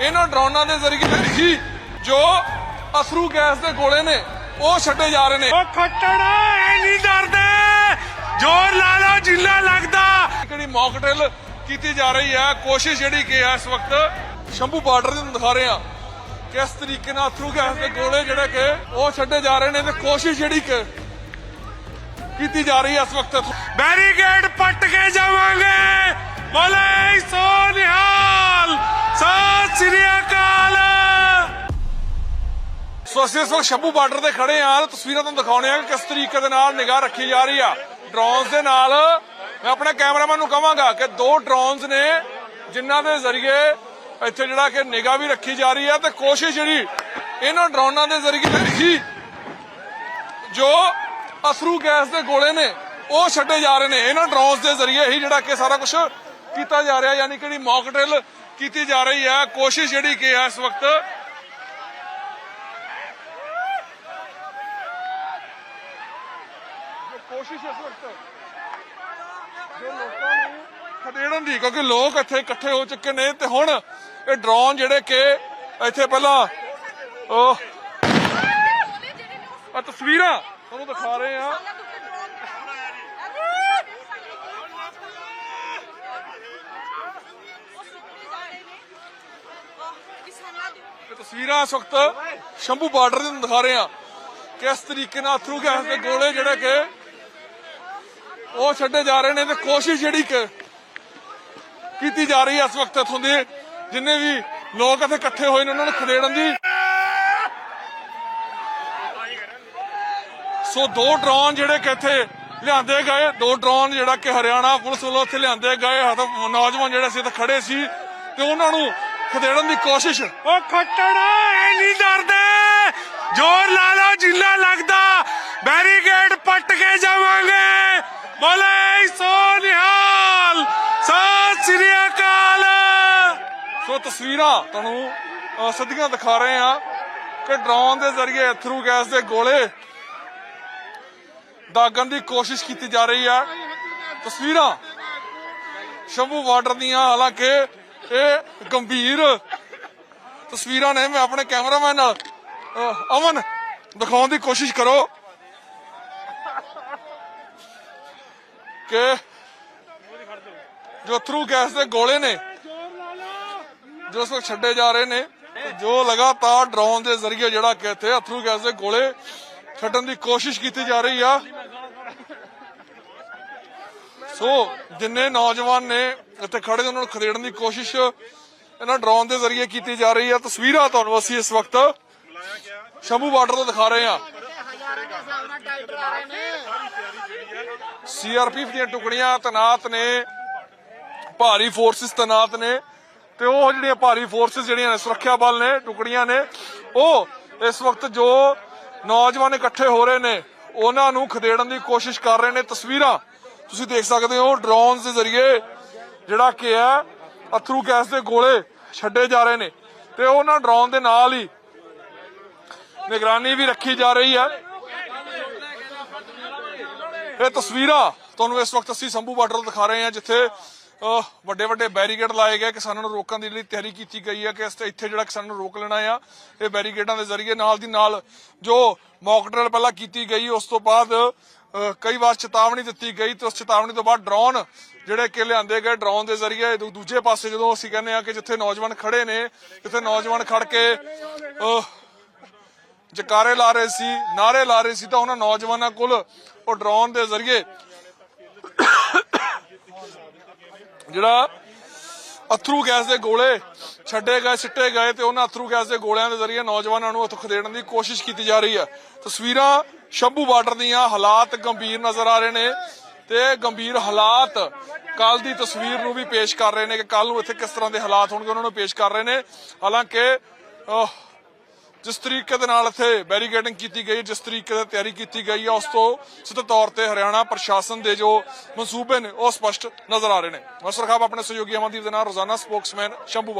ਇਹਨਾਂ ਡਰੋਨਾਂ ਦੇ ਜ਼ਰੀਏ ਹੀ ਜੋ ਅਸਰੂ ਗੈਸ ਦੇ ਗੋਲੇ ਨੇ ਉਹ ਛੱਡੇ ਜਾ ਰਹੇ ਨੇ। ਉਹ ਖੱਟੜਾ ਐ ਨਹੀਂ ਡਰਦੇ। ਜੋਰ ਲਾ ਲਓ ਜਿੰਨਾ ਲੱਗਦਾ। ਕਿਹੜੀ ਮੌਕਟੇਲ ਕੀਤੀ ਜਾ ਰਹੀ ਹੈ? ਕੋਸ਼ਿਸ਼ ਜਿਹੜੀ ਕਿ ਹੈ ਇਸ ਵਕਤ ਸ਼ੰਭੂ ਬਾਰਡਰ ਦੇ ਨੂੰ ਦਿਖਾ ਰਹੇ ਆ ਕਿਸ ਤਰੀਕੇ ਨਾਲ ਅਥਰੂ ਗੈਸ ਦੇ ਗੋਲੇ ਜਿਹੜੇ ਕਿ ਉਹ ਛੱਡੇ ਜਾ ਰਹੇ ਨੇ ਤੇ ਕੋਸ਼ਿਸ਼ ਜਿਹੜੀ ਕਿ ਕੀਤੀ ਜਾ ਰਹੀ ਹੈ ਇਸ ਵਕਤ। ਬੈਰੀਕੇਡ ਪੱਟ ਕੇ ਜਾਵਾਂਗੇ। ਸੋ ਅਸੀਂ ਇਸ ਵਕਤ ਸ਼ੰਭੂ ਬਾਰਡਰ ਤੇ ਖੜੇ ਆ। ਤੇ ਤਸਵੀਰਾਂ ਤੁਹਾਨੂੰ ਦਿਖਾਉਣੇ ਆ ਕਿ ਕਿਸ ਤਰੀਕੇ ਦੇ ਨਾਲ ਨਿਗਾਹ ਰੱਖੀ ਜਾ ਰਹੀ ਆ। ਡਰੋਨਸ ਦੇ ਨਾਲ ਮੈਂ ਆਪਣੇ ਕੈਮਰਾਮੈਨ ਨੂੰ ਕਹਾਂਗਾ ਕਿ ਦੋ ਡਰੋਨਸ ਨੇ ਜਿਨ੍ਹਾਂ ਦੇ ਜ਼ਰੀਏ ਇੱਥੇ ਜਿਹੜਾ ਕਿ ਨਿਗਾਹ ਵੀ ਰੱਖੀ ਜਾ ਰਹੀ ਆ ਤੇ ਕੋਸ਼ਿਸ਼ ਜਿਹੜੀ ਇਹਨਾਂ ਡਰੋਨਾਂ ਦੇ ਜ਼ਰੀਏ ਹੀ ਜੋ ਅਸਰੂ ਗੈਸ ਦੇ ਗੋਲੇ ਨੇ, ਉਹ ਛੱਡੇ ਜਾ ਰਹੇ ਨੇ। ਇਹਨਾਂ ਡਰੋਨਸ ਦੇ ਜ਼ਰੀਏ ਹੀ ਜਿਹੜਾ ਕਿ ਸਾਰਾ ਕੁਝ ਕੀਤਾ ਜਾ ਰਿਹਾ, ਯਾਨੀ ਕਿ ਜਿਹੜੀ ਮੌਕਟੇਲ ਕੀਤੀ ਜਾ ਰਹੀ ਹੈ ਕੋਸ਼ਿਸ਼ ਜਿਹੜੀ ਕਿ ਇਸ ਵਕਤ ਕੋਸ਼ਿਸ਼ ਇਸ ਵਕਤ। ਜੋ ਲੋਕਾਂ ਨੂੰ ਖਦੇੜਨ ਦੀ, ਕਿਉਂਕਿ ਲੋਕ ਇੱਥੇ ਇਕੱਠੇ ਹੋ ਚੁੱਕੇ ਨੇ ਤੇ ਹੁਣ ਇਹ ਡਰੋਨ ਜਿਹੜੇ ਕਿ ਇੱਥੇ ਪਹਿਲਾਂ, ਉਹ ਆ ਤਸਵੀਰਾਂ ਤੁਹਾਨੂੰ ਦਿਖਾ ਰਹੇ ਆ ਤਸਵੀਰਾਂ ਇਸ ਵਕਤ ਸ਼ੰਭੂ ਬਾਰਡਰ ਦੇ ਦਿਖਾ ਰਹੇ ਆ ਕਿਸ ਤਰੀਕੇ ਨਾਲ ਅਥਰੂ ਗੈਸ ਦੇ ਗੋਲੇ ਜਿਹੜੇ ਕਿ ਉਹ ਛੱਡੇ ਜਾ ਰਹੇ ਨੇ ਤੇ ਕੋਸ਼ਿਸ਼ ਜਿਹੜੀ ਕੀਤੀ ਜਾ ਰਹੀ ਹੈ ਇਸ ਵਕਤ ਇਥੋਂ ਦੇ, ਜਿੰਨੇ ਵੀ ਲੋਕ ਇੱਥੇ ਇਕੱਠੇ ਹੋਏ ਨੇ, ਉਹਨਾਂ ਨੂੰ ਖਦੇੜਨ ਦੀ। ਸੋ ਦੋ ਡਰੋਨ ਜਿਹੜੇ ਕਿ ਇੱਥੇ ਲਿਆਂਦੇ ਗਏ, ਦੋ ਡਰੋਨ ਜਿਹੜਾ ਕਿ ਹਰਿਆਣਾ ਪੁਲਿਸ ਵੱਲੋਂ ਇੱਥੇ ਲਿਆਂਦੇ ਗਏ ਨੌਜਵਾਨ ਜਿਹੜੇ ਸੀ ਇੱਥੇ ਖੜੇ ਸੀ, ਤੇ ਉਹਨਾਂ ਨੂੰ ਖਦੇੜਨ ਦੀ ਕੋਸ਼ਿਸ਼। ਉਹ ਖੱਟੜਾ ਐ ਨਹੀਂ ਡਰਦੇ। ਜੋਰ ਲਾ ਲਓ, ਜਿੰਨਾ ਸੋ ਤਸਵੀਰਾਂ, ਤੁਹਾਨੂੰ ਸਿੱਧੀਆਂ ਦਿਖਾ ਰਹੇ ਆ ਕਿ ਡਰੋਨ ਦੇ ਜ਼ਰੀਏ ਥਰੂ ਗੈਸ ਦੇ ਗੋਲੇ ਦਾਗਣ ਦੀ ਕੋਸ਼ਿਸ਼ ਕੀਤੀ ਜਾ ਰਹੀ ਹੈ ਤਸਵੀਰਾਂ ਸ਼ੰਭੂ ਬਾਰਡਰ ਦੀਆਂ, ਹਾਲਾਂਕਿ ਇਹ ਗੰਭੀਰ ਤਸਵੀਰਾਂ ਨੇ। ਮੈਂ ਆਪਣੇ ਕੈਮਰਾਮੈਨ ਨਾਲ ਅਮਨ ਦਿਖਾਉਣ ਦੀ ਕੋਸ਼ਿਸ਼ ਕਰੋ ਕਿ ਜੋ ਥਰੂ ਗੈਸ ਦੇ ਗੋਲੇ ਨੇ ਜੋ ਇਸ ਵਕਤ ਛੱਡੇ ਜਾ ਰਹੇ ਨੇ, ਜੋ ਲਗਾਤਾਰ ਡਰੋਨ ਦੇ ਜ਼ਰੀਏ ਜਿਹੜਾ ਕਿ ਇੱਥੇ ਅਥਰੂ ਗੈਸ ਦੇ ਗੋਲੇ ਛੱਡਣ ਦੀ ਕੋਸ਼ਿਸ਼ ਕੀਤੀ ਜਾ ਰਹੀ ਆ। ਸੋ ਜਿੰਨੇ ਨੌਜਵਾਨ ਨੇ ਇੱਥੇ ਖੜੇ ਉਹਨਾਂ ਨੂੰ ਖਦੇੜਨ ਦੀ ਕੋਸ਼ਿਸ਼ ਇਹਨਾਂ ਡਰੋਨ ਦੇ ਜ਼ਰੀਏ ਕੀਤੀ ਜਾ ਰਹੀ ਆ। ਤਸਵੀਰਾਂ ਤੁਹਾਨੂੰ ਅਸੀਂ ਇਸ ਵਕਤ ਸ਼ੰਭੂ ਬਾਰਡਰ ਤੋਂ ਦਿਖਾ ਰਹੇ ਆ। ਸੀਆਰਪੀਐਫ ਦੀਆਂ ਟੁਕੜੀਆਂ ਤਨਾਤ ਨੇ, ਭਾਰੀ ਫੋਰਸਿਸ ਤਨਾਤ ਨੇ। ਤੇ ਉਹ ਜਿਹੜੀਆਂ ਭਾਰੀ ਫੋਰਸਿਸ ਜਿਹੜੀਆਂ ਨੇ, ਸੁਰੱਖਿਆ ਬਲ ਨੇ, ਟੁਕੜੀਆਂ ਨੇ, ਉਹ ਇਸ ਵਕਤ ਜੋ ਨੌਜਵਾਨ ਇਕੱਠੇ ਹੋ ਰਹੇ ਨੇ, ਉਹਨਾਂ ਨੂੰ ਖਦੇੜਨ ਦੀ ਕੋਸ਼ਿਸ਼ ਕਰ ਰਹੇ ਨੇ। ਤਸਵੀਰਾਂ ਤੁਸੀਂ ਦੇਖ ਸਕਦੇ ਹੋ ਡਰੋਨਸ ਦੇ ਜ਼ਰੀਏ, ਜਿਹੜਾ ਕਿ ਹੈ, ਅਥਰੂ ਗੈਸ ਦੇ ਗੋਲੇ ਛੱਡੇ ਜਾ ਰਹੇ ਨੇ। ਤੇ ਉਹਨਾਂ ਡਰੋਨ ਦੇ ਨਾਲ ਹੀ ਨਿਗਰਾਨੀ ਵੀ ਰੱਖੀ ਜਾ ਰਹੀ ਹੈ। ਇਹ ਤਸਵੀਰਾਂ ਤੁਹਾਨੂੰ ਇਸ ਵਕਤ ਅਸੀਂ ਸੰਭੂ ਬਾਰਡਰ ਦਿਖਾ ਰਹੇ ਹਾਂ, ਜਿੱਥੇ ਵੱਡੇ ਵੱਡੇ ਬੈਰੀਕੇਡ ਲਾਏ ਗਏ ਕਿਸਾਨਾਂ ਨੂੰ ਰੋਕਣ ਦੀ ਲਈ ਤਿਆਰੀ ਕੀਤੀ ਗਈ ਹੈ ਕਿ ਇੱਥੇ ਜਿਹੜਾ ਕਿਸਾਨਾਂ ਨੂੰ ਰੋਕ ਲੈਣਾ ਆ, ਇਹ ਬੈਰੀਕੇਡਾਂ ਦੇ ਜ਼ਰੀਏ ਨਾਲ ਦੀ ਨਾਲ ਜੋ ਮੌਕ ਡਰਿਲ ਪਹਿਲਾਂ ਕੀਤੀ ਗਈ, ਉਸ ਤੋਂ ਬਾਅਦ ਕਈ ਵਾਰ ਚੇਤਾਵਨੀ ਦਿੱਤੀ ਗਈ ਤੇ ਉਸ ਚੇਤਾਵਨੀ ਤੋਂ ਬਾਅਦ ਡਰੋਨ ਜਿਹੜੇ ਕਿ ਲਿਆਂਦੇ ਗਏ ਡਰੋਨ ਦੇ ਜ਼ਰੀਏ ਦੂ- ਦੂਜੇ ਪਾਸੇ ਜਦੋਂ ਅਸੀਂ ਕਹਿੰਦੇ ਆ ਕਿ ਜਿੱਥੇ ਨੌਜਵਾਨ ਖੜੇ ਨੇ, ਜਿੱਥੇ ਨੌਜਵਾਨ ਖੜ ਕੇ ਜਕਾਰੇ ਲਾ ਰਹੇ ਸੀ ਨਾਰੇ ਲਾ ਰਹੇ ਸੀ ਤਾਂ ਉਹਨਾਂ ਨੌਜਵਾਨਾਂ ਕੋਲ ਉਹ ਡਰੋਨ ਦੇ ਜ਼ਰੀਏ ਜਿਹੜਾ ਅਥਰੂ ਗੈਸ ਦੇ ਗੋਲੇ ਛੱਡੇ ਗਏ, ਸਿੱਟੇ ਗਏ ਤੇ ਉਹਨਾਂ ਅਥਰੂ ਗੈਸ ਦੇ ਗੋਲਿਆਂ ਦੇ ਜ਼ਰੀਏ ਨੌਜਵਾਨਾਂ ਨੂੰ ਹੱਥ ਖਦੇੜਨ ਦੀ ਕੋਸ਼ਿਸ਼ ਕੀਤੀ ਜਾ ਰਹੀ ਹੈ। ਤਸਵੀਰਾਂ ਸ਼ੰਭੂ ਬਾਰਡਰ ਦੀਆਂ ਹਾਲਾਤ ਗੰਭੀਰ ਨਜ਼ਰ ਆ ਰਹੇ ਨੇ ਤੇ ਗੰਭੀਰ ਹਾਲਾਤ ਕੱਲ ਦੀ ਤਸਵੀਰ ਨੂੰ ਵੀ ਪੇਸ਼ ਕਰ ਰਹੇ ਨੇ ਕਿ ਕੱਲ ਨੂੰ ਇੱਥੇ ਕਿਸ ਤਰ੍ਹਾਂ ਦੇ ਹਾਲਾਤ ਹੋਣਗੇ, ਉਹਨਾਂ ਨੂੰ ਪੇਸ਼ ਕਰ ਰਹੇ ਨੇ। ਹਾਲਾਂਕਿ ਜਿਸ ਤਰੀਕੇ ਦੇ ਨਾਲ ਇੱਥੇ ਬੈਰੀਕੇਡਿੰਗ ਕੀਤੀ ਗਈ, ਜਿਸ ਤਰੀਕੇ ਦੀ ਤਿਆਰੀ ਕੀਤੀ ਗਈ ਹੈ, ਉਸ ਤੋਂ ਸਿੱਧੇ ਤੌਰ ਤੇ ਹਰਿਆਣਾ ਪ੍ਰਸ਼ਾਸਨ ਦੇ ਜੋ ਮਨਸੂਬੇ ਨੇ, ਉਹ ਸਪਸ਼ਟ ਨਜ਼ਰ ਆ ਰਹੇ ਨੇ। ਮਸਰ ਖਾਬ ਆਪਣੇ ਸਹਿਯੋਗੀ ਅਮਨਦੀਪ ਦੇ ਨਾਲ ਰੋਜ਼ਾਨਾ ਸਪੋਕਸਮੈਨ ਸ਼ੰਭੂ